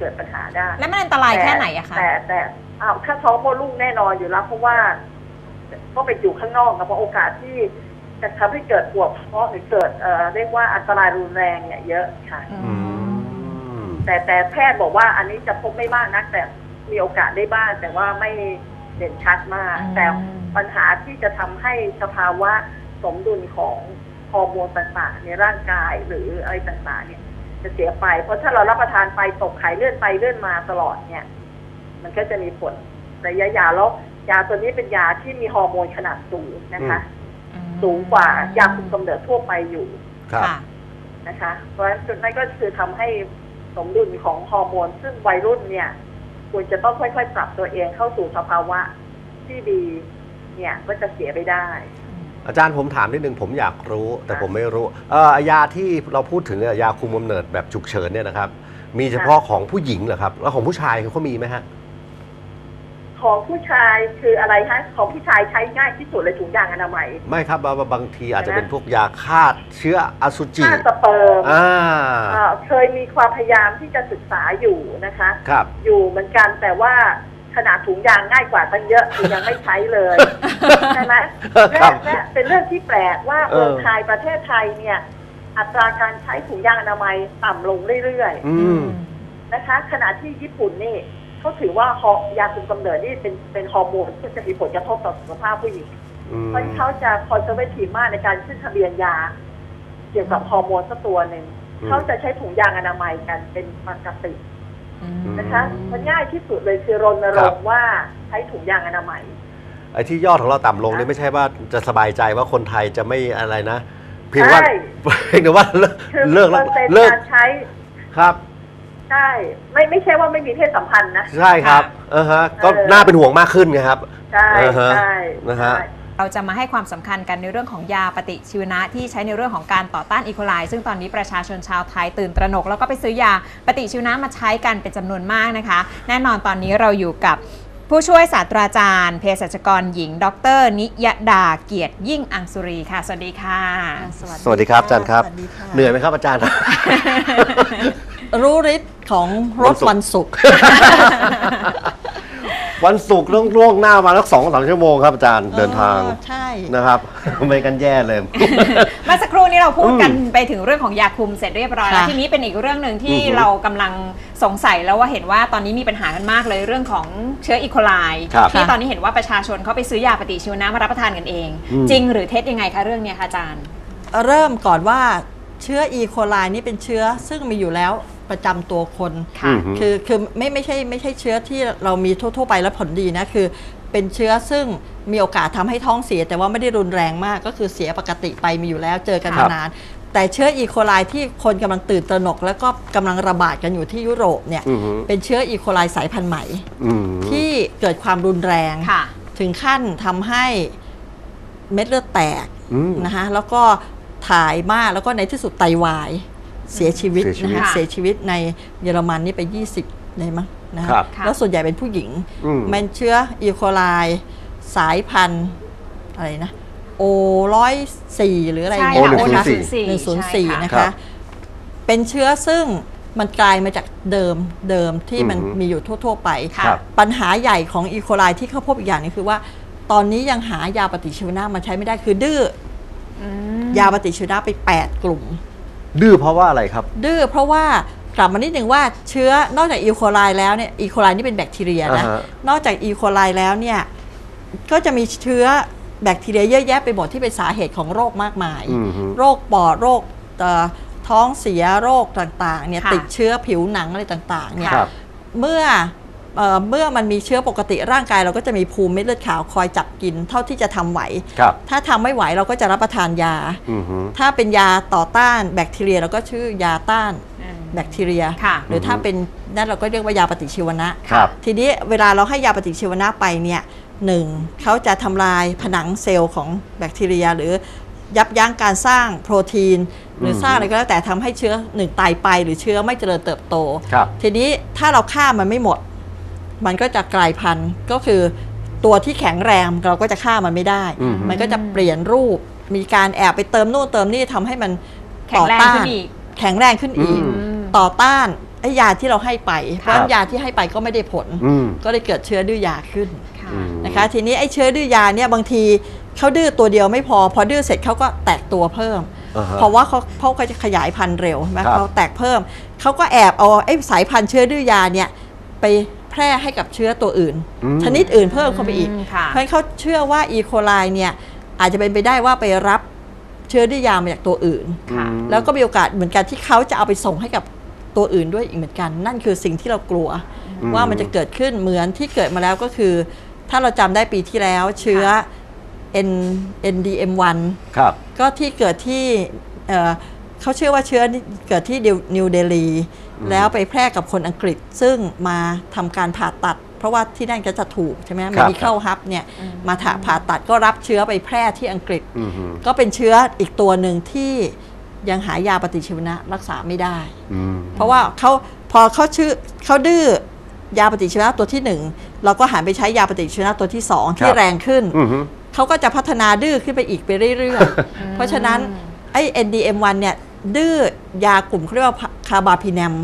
เกิดปัญหาได้ แล้วมันอันตรายแค่ไหนอะคะ แต่แต่อ้าวถ้าท้องมดลูกแน่นอนอยู่แล้ว เพราะว่าก็ไปอยู่ข้างนอกนะเพราะโอกาสที่จะทำให้เกิดปวดท้องหรือเกิดเอ่อเรียกว่าอันตรายรุนแรงเนี่ยเยอะค่ะ อือืมมแต่แต่แพทย์บอกว่าอันนี้จะพบไม่มากนัก แต่มีโอกาสได้บ้างแต่ว่าไม่เด่นชัดมาก แต่ปัญหาที่จะทำให้สภาวะสมดุลของฮอร์โมนต่างๆในร่างกายหรืออะไรต่างๆเนี่ย จะเสียไป เพราะถ้าเรารับประทานไปตกไข่เลื่อนไปเลื่อนมาตลอดเนี่ย มันก็จะมีผลระยะยาวแล้วยาตัวนี้เป็นยาที่มีฮอร์โมนขนาดสูงนะคะ สูงกว่ายาคุมกำเนิดทั่วไปอยู่ครับค่ะนะคะ เพราะฉะนั้นจุดนั้นก็คือทำให้สมดุลของฮอร์โมน ซึ่งวัยรุ่นเนี่ยควรจะต้องค่อยๆ ปรับตัวเองเข้าสู่สภาวะที่ดี เนี่ยก็จะเสียไปได้ อาจารย์ผมถามนิดนึงผมอยากรู้ แต่ผมไม่รู้เอ่อยาที่เราพูดถึงเนี่ยยาคุมกำเนิดแบบฉุกเฉินเนี่ยนะครับ มีเฉพาะของผู้หญิงเหรอครับ แล้วของผู้ชายเขามีไหมฮะของผู้ชายคืออะไรฮะของผู้ชายใช้ง่ายที่สุดเลยถุงยางอนามัย ไม่ครับบางบางทีอาจจะเป็นพวกยาฆ่าเชื้ออสุจิค่าสเปิร์มอ่าเอ่อเคยมีความพยายามที่จะศึกษาอยู่นะคะ ครับ อยู่เหมือนกันแต่ว่า ขนาดถุงยางง่ายกว่าตั้งเยอะคือยังไม่ใช้เลยใช่ไหมคและรับและเป็นเรื่องที่แปลกว่าเออเมืองไทยประเทศไทยเนี่ย อัตราการใช้ถุงยางอนามัยต่ำลงเรื่อยอืม ๆนะคะ ขณะที่ญี่ปุ่นนี่เขาถือว่าฮอร์ยาคุมกำเนิดนี่เป็นเป็นฮอร์โมนที่จะมีผลกระทบต่อสุขภาพผู้หญิง อืมเพราะเขาจะคอนเซอร์เวทีฟมากในการขึ้นทะเบียนยา เกี่ยวกับฮอร์โมนสักตัวหนึ่งอืมเขาจะใช้ถุงยางอนามัยกันเป็นปกติอืม นะคะมันง่ายที่สุดเลยคือรณรครังบ ค์ว่าใช้ถุงยางอนามัย ไอ้ที่ยอดของเราต่ำลงเนี่ยไม่ใช่ว่าจะสบายใจว่าคนไทยจะไม่อะไรนะ เพียงว่าใช่ เพียงแต่ว่าเลิกคือเลิกเปแล้อวร์เซ็นต์เลิกการใช้ครับ ใช่ไม่ไม่ใช่ว่าไม่มีเพศสัมพันธ์นะ ใช่ครับอ่าฮะก็เออ น่าเป็นห่วงมากขึ้นไงครับ ใช่อ่าฮะใช่นะฮะ ใช่ เราจะมาให้ความสำคัญกันในเรื่องของยาปฏิชีวนะที่ใช้ในเรื่องของการต่อต้านอีโคไลซึ่งตอนนี้ประชาชนชาวไทยตื่นตระหนก แล้วก็ไปซื้อยาปฏิชีวนะมาใช้กันเป็นจำนวนมากนะคะ แน่นอนตอนนี้เราอยู่กับผู้ช่วยศาสตราจารย์เภสัชกรหญิง ดร นิยดาเกียรติยิ่งอังสุรีค่ะ สวัสดีค่ะ สวัสดีครับอาจารย์ครับสวัสดีค่ะเหนื่อยไหมครับอาจารย์ รู้ฤทธิ์ของรถวันศุกร์ วันศุกร์ต้องล่วงหน้ามาสักสองสามชั่วโมงครับอาจารย์เดินทางออใช่ นะครับ ไม่กันแย่เลย เมื่อสักครู่นี้เราพูดกันไปถึงเรื่องของยาคุมเสร็จเรียบร้อยแล้วค่ะ ทีนี้เป็นอีกเรื่องหนึ่งที่อือฮึเรากำลังสงสัยแล้วว่าเห็นว่าตอนนี้มีปัญหากันมากเลยเรื่องของเชื้ออีโคไลครับที่ตอนนี้เห็นว่าประชาชนเขาไปซื้อยาปฏิชีวนะมารับประทานกันเอง อืม จริงหรือเท็จยังไงคะเรื่องเนี้ยคะอาจารย์ เริ่มก่อนว่าเชื้ออีโคไลนี่เป็นเชื้อซึ่งมีอยู่แล้ว ประจำตัวคนค่ะอืมฮึคือคือไม่ไม่ใช่ไม่ใช่เชื้อที่เรามีทั่ว ๆ ไปแล้วผลดีนะคือ เป็นเชื้อซึ่งมีโอกาสทำให้ท้องเสีย แต่ว่าไม่ได้รุนแรงมากก็คือเสียปกติไปมีอยู่แล้วเจอกันครัมาบนานแต่เชื้ออีโคไลที่คนกำลังตื่นตระหนก แล้วก็กำลังระบาดกันอยู่ที่ยุโรปเนี่ยอือฮึเป็นเชื้ออีโคไลสายพันธุ์ใหม่อืมที่เกิดความรุนแรงค่ะถึงขั้นทำให้เม็ดเลือดแตกอืมนะคะแล้วก็ถ่ายมากแล้วก็ในที่สุดไตวาย เสียชีวิตเสียชีวิตนะคะค่ะเสียชีวิตในเยอรมันนี่ไป 20 เลยมั้งนะคคะรับค่ะแล้วส่วนใหญ่เป็นผู้หญิงอืมมันเชื้ออีโคไลสายพันธุ์อะไรนะโอร้อยสี่หรืออะไรใช่เนี่ยค่ะโอนะคะ104หนึ่งศูนย์สี่ใช่ค่ะนะครัคะบเป็นเชื้อซึ่งมันกลายมาจากเดิมเดิมที่มันอือฮึมีอยู่ทั่ว ๆ ไปค่ะครับปัญหาใหญ่ของอีโคไลที่เขาพบอีกอย่างหนึงคือว่า ตอนนี้ยังหายาปฏิชีวนะมาใช้ไม่ได้คือดื้ออือมยาปฏิชีวนะไป 8 กลุ่ม ดื้อเพราะว่าอะไรครับ ดื้อเพราะว่ากลับมานิดหนึ่งว่าเชื้อนอกจากอีโคไลแล้วเนี่ยอีโคไลนี่เป็นแบคทีเรียนะอ่าฮะ นอกจากอีโคไลแล้วเนี่ยก็จะมีเชื้อแบคทีเรียเยอะแยะไปหมดที่เป็นสาเหตุของโรคมากมาย อืมฮึ โรคปอดโรคเอ่อท้องเสียโรคต่างๆเนี่ยค่ะ ติดเชื้อผิวหนังอะไรต่างๆเนี่ย ครับ เมื่อ เอ่อเมื่อมันมีเชื้อปกติร่างกายเราก็จะมีภูมิเม็ดเลือดขาวคอยจับกินเท่าที่จะทำไหวครับถ้าทำไม่ไหวเราก็จะรับประทานยาอืมฮึถ้าเป็นยาต่อต้านแบคทีเรียเราก็ชื่อยาต้านอืมแบคทีเรียค่ะหรือถ้าเป็นนั่นเราก็เรียกว่ายาปฏิชีวนะครับทีนี้เวลาเราให้ยาปฏิชีวนะไปเนี่ยหนึ่งเขาจะทำลายผนังเซลล์ของแบคทีเรีย หรือยับยั้งการสร้างโปรตีน หรือสร้างอะไรก็แล้วแต่ทำให้เชื้อหนึ่งตายไป หรือเชื้อไม่เจริญเติบโตครับทีนี้ถ้าเราฆ่ามันไม่หมด มันก็จะกลายพันธุ์ก็คือตัวที่แข็งแรงเราก็จะฆ่ามันไม่ได้ อืม มันก็จะเปลี่ยนรูป มีการแอบไปเติมนู่นเติมนี่ทำให้มันแข็งแรงขึ้นอีก แข็งแรงขึ้นอีกอืมอืม ต่อต้านไอ้ยาที่เราให้ไปเพราะฉะนั้นยาที่ให้ไปก็ไม่ได้ผล อืมก็เลยเกิดเชื้อดื้อยาขึ้นค่ะ อืม นะคะ ทีนี้ไอ้เชื้อดื้อยาเนี่ยบางทีเขาดื้อตัวเดียวไม่พอ พอดื้อเสร็จเขาก็แตกตัวเพิ่ม อ่าฮะ เพราะว่าเขาเขาก็จะขยายพันธุ์เร็วใช่ไหมครับ เขาแตกเพิ่มเขาก็แอบเอาไอ้สายพันธุ์เชื้อดื้อยาเนี่ยไป แพร่ให้กับเชื้อตัวอื่นอืมชนิดอื่นเพิ่มเข้าไปอีกอืมค่ะเพราะฉะนั้นเขาเชื่อว่าอีโคไลเนี่ยอาจจะเป็นไปได้ว่าไปรับเชื้อดื้อยามาจากตัวอื่นค่ะอืมแล้วก็มีโอกาสเหมือนกันที่เขาจะเอาไปส่งให้กับตัวอื่นด้วยอีกเหมือนกัน นั่นคือสิ่งที่เรากลัวอืมว่ามันจะเกิดขึ้นเหมือนที่เกิดมาแล้วก็คือ ถ้าเราจำได้ปีที่แล้วเชื้อ N NDM1 ครับก็ที่เกิดที่เอ่อเขาเชื่อว่าเชื้อนี่เกิดที่นิวเดลีอืม แล้วไปแพร่กับคนอังกฤษซึ่งมาทำการผ่าตัด เพราะว่าที่นั่นก็จะถูกใช่ไหม medical hub เนี่ยมาถาผ่าตัดก็รับเชื้อไปแพร่ที่อังกฤษอืมฮึก็เป็นเชื้ออีกตัวหนึ่งที่ยังหายาปฏิชีวนะรักษาไม่ได้อืมเพราะว่าเขาพอเขาชื่อเขาดื้อยาปฏิชีวนะตัวที่หนึ่งเราก็หันไปใช้ยาปฏิชีวนะตัวที่สองที่แรงขึ้นอืมฮึเขาก็จะพัฒนาดื้อขึ้นไปอีกไปเรื่อยๆ เพราะฉะนั้นไอ้ NDM1 เนี่ย ดื้อยากลุ่มเขาเรียกว่าคาบาพิแนม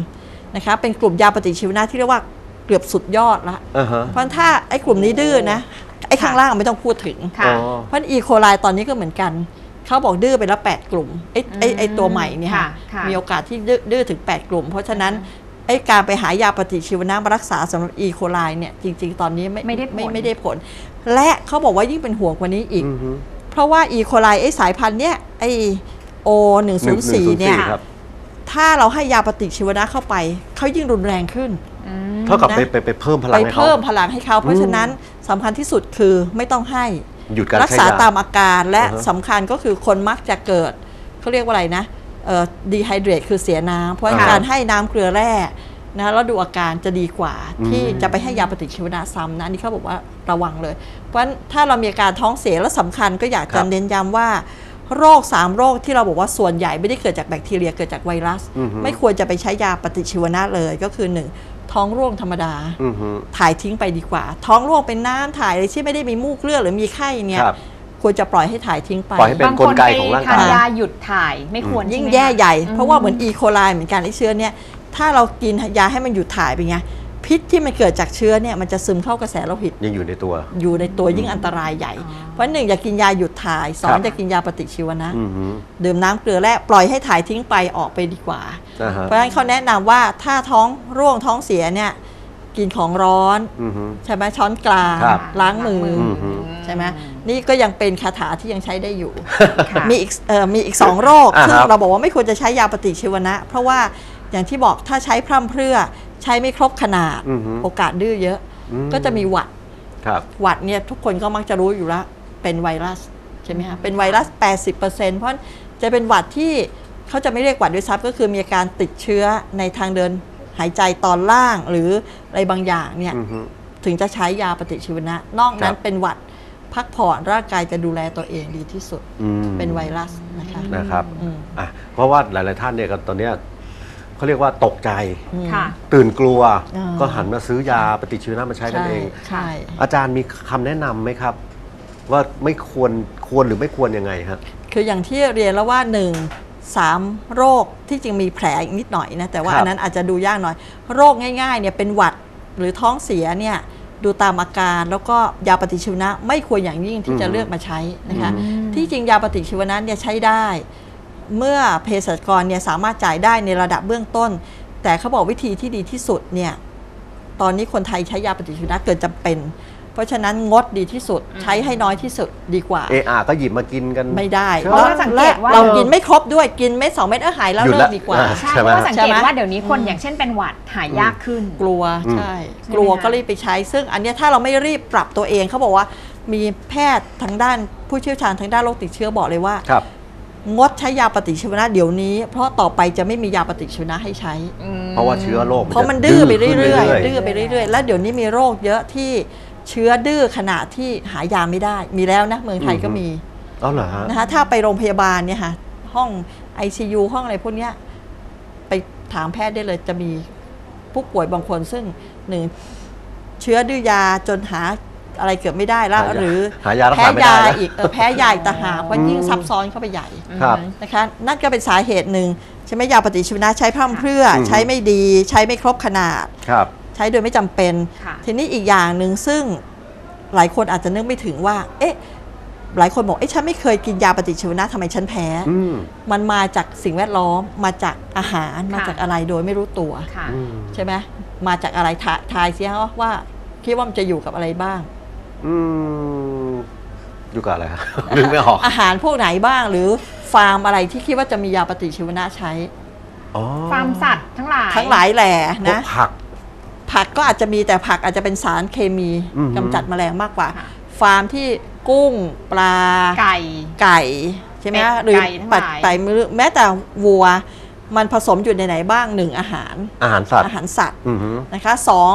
นะคะเป็นกลุ่มยาปฏิชีวนะที่เรียกว่าเกือบสุดยอดละอ่าฮะเพราะฉะนั้นถ้าไอ้กลุ่มนี้ดื้อนะไอ้ข้างล่างไม่ต้องพูดถึงค่ะอ๋อเพราะอีโคไลตอนนี้ก็เหมือนกันเขาบอกดื้อไปแล้ว 8 กลุ่มไอ้ไอ้ไอ้ตัวใหม่เนี่ยค่ะค่ะค่ะมีโอกาสที่ดื้อดื้อถึง 8 กลุ่ม เพราะฉะนั้นไอ้การไปหายาปฏิชีวนะมารักษาสำหรับอีโคไลเนี่ยจริง ๆ ตอนนี้ไม่ไม่ได้ผลไม่ไม่ได้ผล และเขาบอกว่ายิ่งเป็นห่วงกว่านี้อีกอืมฮึเพราะว่าอีโคไลไอ้สายพันธุ์เนี่ยไอ้ โอหนึ่งศูนย์สี่เนี่ย ครับถ้าเราให้ยาปฏิชีวนะเข้าไป เขายิ่งรุนแรงขึ้นอืมเท่ากับนะไปไปไปเพิ่มพลัไปงให้เขา เพิ่มพลังให้เขา เพราะฉะนั้นสำคัญที่สุดคือไม่ต้องให้ หยุดการรักใช้ษายา ตามอาการและอ่าฮะสำคัญก็คือคนมักจะเกิด เขาเรียกว่าอะไรนะดีไฮเดรตคือเสียน้ำเพราะฉะนั้นอ่าการให้น้ำเกลือแร่นะแล้วดูอาการจะดีกว่า อืม ที่จะไปให้ยาปฏิชีวนะซ้ำนะอันนี่เขาบอกว่าระวังเลย เพราะฉะนั้นถ้าเรามีอาการท้องเสียและสำคัญก็อยากจะเน้นย้ำว่า โรค 3 โรคที่เราบอกว่าส่วนใหญ่ไม่ได้เกิดจากแบคทีเรียเกิดจากไวรัสอือฮึไม่ควรจะไปใช้ยาปฏิชีวนะเลยก็คือ 1 ท้องร่วงธรรมดาอืมฮึถ่ายทิ้งไปดีกว่า ท้องร่วงเป็นน้ำถ่ายอะไรที่ไม่ได้มีมูกเลือดหรือมีไข้เนี่ยครับควรจะปล่อยให้ถ่ายทิ้งไปปล่อยให้เป็นบางกคลนไกไปของร่างทานกายยาหยุดถ่ายไม่ควรยิ่งใช่ไหมแย่ใหญ่อืมเพราะว่าเหมือนอีโคไลเหมือนกันไอ้เชื้อเนี่ยถ้าเรากินยาให้มันหยุดถ่ายไปไง พิษที่มันเกิดจากเชื้อเนี่ยมันจะซึมเข้ากระแสโลหิตยังอยู่ในตัว อยู่ในตัวยิ่งอันตรายใหญ่ เพราะหนึ่งอย่ากินยาหยุดถ่ายสอครังบอย่ากินยาปฏิชีวนะอืมฮึดื่มน้ำเกลือแร่ปล่อยให้ถ่ายทิ้งไปออกไปดีกว่าอ่าฮะเพราะฉะนั้นเขาแนะนำว่าถ้าท้องร่วงท้องเสียเนี่ยกินของร้อนอืมฮึใช่ไหมช้อนกลางครับล้างมืออมฮึใช่ไหมนี่ก็ยังเป็นคาถาที่ยังใช้ได้อยู่ค่ะมีอีกเอ่อมีอีกสองโรคอ่าซึ่งครับเราบอกว่าไม่ควรจะใช้ยาปฏิชีวนะ เพราะว่าอย่างที่บอกถ้าใช้พร่ำเพรื่อ ใช้ไม่ครบขนาด อืมฮึโอกาสดื้อเยอะ อืม ก็จะมีหวัด ครับ หวัดเนี่ยทุกคนก็มักจะรู้อยู่แล้ว เป็นไวรัสใช่ไหมคะเป็นไวรัส 80%เพราะจะเป็นหวัดที่เขาจะไม่เรียกหวัดด้วยซ้ำก็คือมีอาการติดเชื้อในทางเดินหายใจตอนล่างหรืออะไรบางอย่างเนี่ย อืมฮึ ถึงจะใช้ยาปฏิชีวนะ นอกนั้คนรับ เป็นหวัดพักผ่อนร่างกายจะดูแลตัวเองดีที่สุด อืมเป็นไวรัสนะคะนะครับ อืม อะเพราะว่าหลาย ๆ ท่านเนี่ยก็ตอนเนี้ย เขาเรียกว่าตกใจค่ะ ตื่นกลัวอ่า ก็หันมาซื้อยาปฏิชีวนะมาใช้กันเอง ใช่ อาจารย์มีคำแนะนำไหมครับ ว่าไม่ควรควรหรือไม่ควรยังไงครับคืออย่างที่เรียนแล้วว่าหนึ่งสามโรคที่จริงมีแผลอีกนิดหน่อยนะแต่ว่าครับอันนั้นอาจจะดูยากหน่อย โรคง่ายๆเนี่ยเป็นหวัดหรือท้องเสียเนี่ยดูตามอาการแล้วก็ยาปฏิชีวนะ ไม่ควรอย่างยิ่งที่จะเลือกมาใช้นะคะที่จริงยาปฏิชีวนะเนี่ยใช้ได้ เมื่อเภสัชกรเนี่ยสามารถจ่ายได้ในระดับเบื้องต้น แต่เขาบอกวิธีที่ดีที่สุดเนี่ยตอนนี้คนไทยใช้ยาปฏิชีวนะเกินจำเป็น เพราะฉะนั้นงดดีที่สุดใช้ให้น้อยที่สุดดีกว่าเออาก็หยิบมากินกันไม่ได้ใช่เพราะว่าสังเกตว่าเรากินไม่ครบด้วยกินเม็ดสองเม็ดเออหายแล้วหยุดเลิละกดีกว่าอ่าใช่ใช่เพไหมราะว่าสังเกตใช่ไหมว่าเดี๋ยวนี้คนอย่างเช่นเป็นหวัดหายากขึ้น กลัวอืมใช่ใช่ไหมกลัวคะก็รีบไปใช้ ซึ่งอันเนี้ยถ้าเราไม่รีบปรับตัวเองเขาบอกว่ามีแพทย์ทางด้านผู้เชี่ยวชาญทางด้านโรคติดเชื้อบอกเลยว่าครับ งดใช้ยาปฏิชีวนะเดี๋ยวนี้ เพราะต่อไปจะไม่มียาปฏิชีวนะให้ใช้ เพราะว่าเชื้อโรคเพราะมันจดื้อไปเรื่ขึ้นอยๆดื้อไปเรื่อยๆ แล้วเดี๋ยวนี้มีโรคเยอะที่เชื้อดื้อขนาดที่หายาไม่ได้ มีแล้วนะเมืองไทยก็มีเอาเหรอฮะนะคะถ้าไปโรงพยาบาลเนี่ยค่ะห้อง ICU ห้องอะไรพวกเนี้ยไปถามแพทย์ได้เลยจะมีผู้ป่วยบางคนซึ่งหนึ่งเชื้อดื้อยาจนหา อะไรเกือบไม่ได้แล้ว หายาหรือหายารักแพ้ษาไม่ได้ยาแล้วอีกเออแพ้ยาอีกต่างหากเพราะยิ่งซับซ้อนเข้าไปใหญ่ครับ นะคะนั่นก็เป็นสาเหตุหนึ่งใช่ไหมยาปฏิชีวนะใช้พร่ำเพรื่ออม ใช้ไม่ดีใช้ไม่ครบขนาด ครับ ใช้โดยไม่จำเป็น ค่ะ ทีนี้อีกอย่างหนึ่งซึ่งหลายคนอาจจะนึกไม่ถึงว่า เอ๊ะ หลายคนบอก เอ๊ะ ฉันไม่เคยกินยาปฏิชีวนะทำไมฉันแพ้ อืมมันมาจากสิ่งแวดล้อม มาจากอาหาร มาจากอะไรโดยไม่รู้ตัว ค่ะ อืม ใช่ไหม มาจากอะไรทาทายเสียว่า คิดว่ามันจะอยู่กับอะไรบ้าง อืมอยู่กับอะไรครับ นึกไม่ออก อาหารพวกไหนบ้างหรือฟาร์มอะไรที่คิดว่าจะมียาปฏิชีวนะใช้ อ๋อฟาร์มสัตว์ทั้งหลายทั้งหลายแหล่พวกนะ ผัก ผักก็อาจจะมีแต่ผักอาจจะเป็นสารเคมีอือฮึกำจัดแมลงมากกว่าค่ะฟาร์มที่กุ้งปลา ไก่ ไก่ ใช่ไหมเป็ดหรือไก่ทั้งหลาย ปัดไก่มือแม้แต่วัว มันผสมอยู่ในไหนบ้างหนึ่งอาหารอาหารสัตว์อาหารสัตว์อือหือนะคะสอง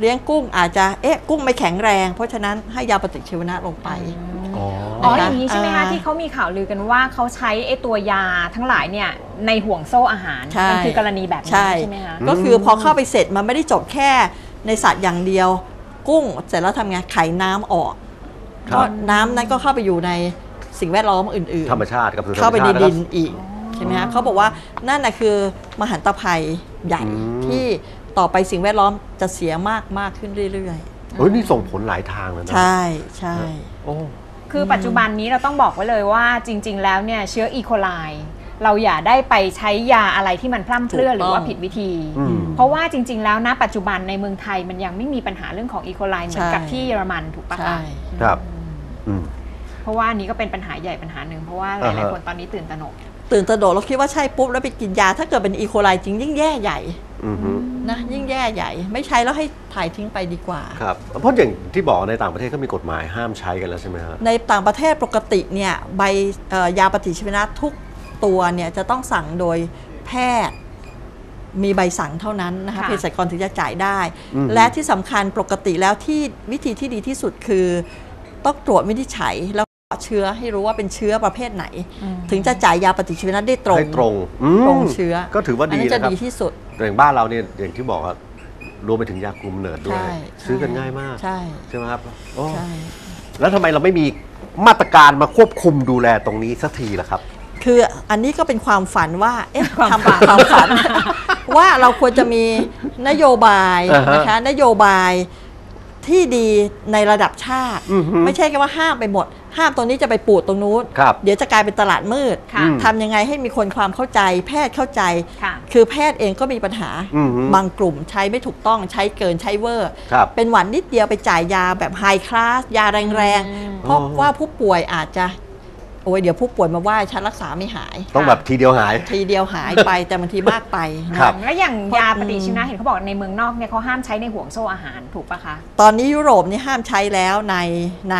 เลี้ยงกุ้งอาจจะเอ๊ะกุ้งไม่แข็งแรง เพราะฉะนั้นให้ยาปฏิชีวนะลงไป อ๋อ อ๋อนะคะอย่างนี้ใช่ไหมคะอ่าที่เขามีข่าวลือกันว่าเขาใช้ไอ้ตัวยาทั้งหลายเนี่ยในห่วงโซ่อาหาร ใช่ มัคือกรณีแบบนี้ใช่ใช่ไหมคะก็คือพอเข้าไปเสร็จมันไม่ได้จบแค่ในสัตว์อย่างเดียว กุ้งเสร็จแล้วทำไงไขน้ำออกครับ ก็น้ำนั้นก็เข้าไปอยู่ในสิ่งแวดล้อมอื่นธรรมชาติกับสู่ธรรมชาติเข้าไปในแล้วก็ดินอีกใช่ไหมฮะเขาบอกว่านั่นนะคือมหันตภัยใหญ่อืม ที่ ต่อไปสิ่งแวดล้อมจะเสียมากมากขึ้นเรื่อยเฮ้ยนี่ส่งผลหลายทางเลยๆ นะใช่ใช่ โอ้ คือปัจจุบันนี้เราต้องบอกไว้เลยว่าจริง ๆ แล้วเนี่ยเชื้ออีโคไลเราอย่าได้ไปใช้ยาอะไรที่มันพร่ำเพรื่อหรือว่าผิดวิธี อืม เพราะว่าจริง ๆ แล้วนะปัจจุบันในเมืองไทยมันยังไม่มีปัญหาเรื่องของอีโคไลเหมือนกับที่เยอรมันถูกปะใช่คะครับ อืม เพราะว่าอันนี้ก็เป็นปัญหาใหญ่ปัญหาหนึ่งเพราะว่าหอ่าลายฮะๆคนตอนนี้ตื่นตระหนกตื่นตระโดดเราคิดว่าใช่ปุ๊บแล้วไปกินยา ถ้าเกิดเป็นอีโคไลจริงยิ่งแย่ใหญ่อือหือ นะยิ่งแย่ใหญ่ ไม่ใช้แล้วให้ถ่ายทิ้งไปดีกว่าครับเพราะอย่างที่บอกในต่างประเทศก็มีกฎหมายห้ามใช้กันแล้วใช่ไหมครับในต่างประเทศปกติเนี่ยใบเอ่อยาปฏิชีวนะทุกตัวเนี่ยจะต้องสั่งโดยแพทย์มีใบสั่งเท่านั้นนะคะค่ะเภสัชกรถึงจะจ่ายได้อืมและที่สำคัญปกติแล้วที่วิธีที่ดีที่สุดคือ ต้องตรวจวินิจฉัยแล้วก็ เชื้อให้รู้ว่าเป็นเชื้อประเภทไหน ถึงจะจ่ายยาปฏิชีวนะได้ตรงให้ตรงอืมตรงเชื้อก็ถือว่าดีนนั้นจะนะครับดีที่สุดแต่อย่างบ้านเราเนี่ยอย่างที่บอกว่ารวมไปถึงยาคุมกำเนิดด้วยใช่ซื้อกันง่ายมาก ใช่ใช่ไหมครับโอ้ใช่แล้วทำไมเราไม่มีมาตรการมาควบคุมดูแลตรงนี้สักทีล่ะครับ คืออันนี้ก็เป็นความฝันว่าเอ๊ะความทำฝันความฝัน ว่าเราควรจะมีนโยบายอ่าฮะนะคะนโยบายที่ดีในระดับชาติอือฮึไม่ใช่แค่ว่าห้ามไปหมด ห้ามตรงนี้จะไปปูดตรงนู้นครับเดี๋ยวจะกลายเป็นตลาดมืดค่ะอืมทำยังไงให้มีคนความเข้าใจ แพทย์เข้าใจค่ะคือแพทย์เองก็มีปัญหาอือฮึบางกลุ่มใช้ไม่ถูกต้องใช้เกินใช้เวอร์ ครับเป็นหวัดนิดเดียวไปจ่ายยาแบบไฮคลาสยาแรงอืม ๆ เพราะอ๋อ ว่าผู้ป่วยอาจจะโอ้ยเดี๋ยวผู้ป่วยมาว่าฉันรักษาไม่หาย ต้องแบบทีเดียวหาย ทีเดียวหายไปแต่บางทีมากไปนะครับ แล้วอย่างยาเพราะปฏิชีวนะเห็นเขาบอกในเมืองนอกเนี่ยเขาห้ามใช้ในห่วงโซ่อาหารถูกปะคะ ตอนนี้ยุโรปนี่ห้ามใช้แล้วในใน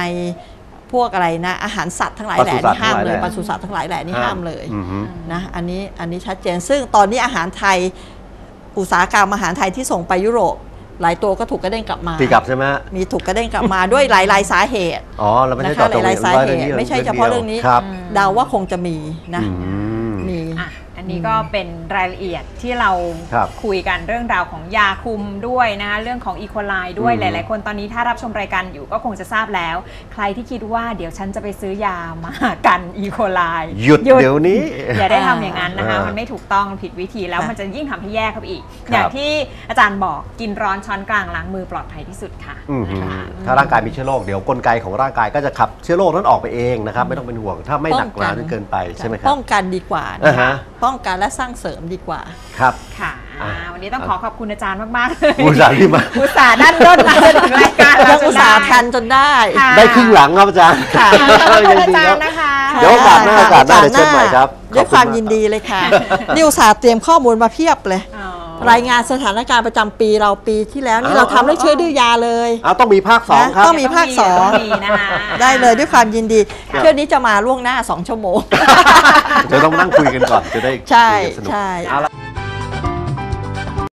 พวกอะไรนะอาหารสัตว์ทั้งหลายแหล่ปศุสัตว์นี่ห้ามเลยทั้งหลายแหล่ปศุสัตว์ทั้งหลายแหล่นี่ห้ามเลยอือฮึนะอันนี้อันนี้ชัดเจน ซึ่งตอนนี้อาหารไทยอุตสาหกรรมอาหารไทยที่ส่งไปยุโรปหลายตัวก็ถูกกระเด้งกลับมาตีกลับใช่ไหมฮะมีถูกกระเด้งกลับมาด้วยหลาย ๆ สาเหตุอ๋อเราไม่นะใช่คะเจาะจงหลายๆสาว่าเหรื่องตุนี้ไม่ใช่เฉพาะเรื่องนี้ครับเดาว่าคงจะมีนะ อืมมีอะอันนี้ก็เป็นรายละเอียดที่เราครับคุยกันเรื่องราวของยาคุมด้วยนะคะเรื่องของอีโคไลด้วยอืม หลาย ๆ คนตอนนี้ถ้ารับชมรายการอยู่ก็คงจะทราบแล้ว ใครที่คิดว่าเดี๋ยวฉันจะไปซื้อยามากันอีโคไล หยุดเดี๋ยวนี้ อย่าได้ทำอย่างนั้นนะคะ อ่ามัมันไม่ถูกต้องผิดวิธีแล้วค่ะ มันจะยิ่งทำให้แย่เข้าไปอีก ครับ อย่างที่อาจารย์บอกกินร้อนช้อนกลางล้างมือปลอดภัยที่สุดค่ะอืมนะคะ ถ้าร่างกายมีเชื้อโรคเดี๋ยวกลไกของร่างกายก็จะขับเชื้อโรคนั้นออกไปเองนะครับ ไม่ต้องเป็นห่วงถ้าไม่หนักหนาจนเกินไปใช่ไหมครับ ป้องกันดีกว่าอ่านะฮะป้องกันและสร้างเสริมดีกว่า ครับ ค่ะอ่าอ่าวันนี้ต้องขอขอบคุณอาจารย์มากๆเลยอุตส่าห์ที่มา อุตส่าห์ด้านด้นมาจนถึงรายการเรายังอุตส่าห์ทันจนได้ ค่ะได้ครึ่งหลังครับอาจารย์ค่ะขอบคุณยังอาดีจารครับย์นะคะ เดี๋ยวโอกาสหน้าโอกาสหน้าเดี๋ยวเชิญใหม่ครับด้วยขคอบคุณวามมากยินดีเลยค่ะนี่อุตส่าห์เตรียมข้อมูลมาเพียบเลยอ๋อ รายงานสถานการณ์ประจำปีเราปีที่แล้วนี่เอา เราทำเรื่องเอาเชื้อดื้อยาเลยเอาต้องมีภาคสองครับ ต้องมีภาคสองต้องมีนะคะ ได้เลยด้วยความยินดีครับ เที่ยวนี้จะมาล่วงหน้า 2 ชั่วโมง เดี๋ยวต้องนั่งคุยกันก่อนจะได้ใช่คุยกันสนุกใช่ เอาละ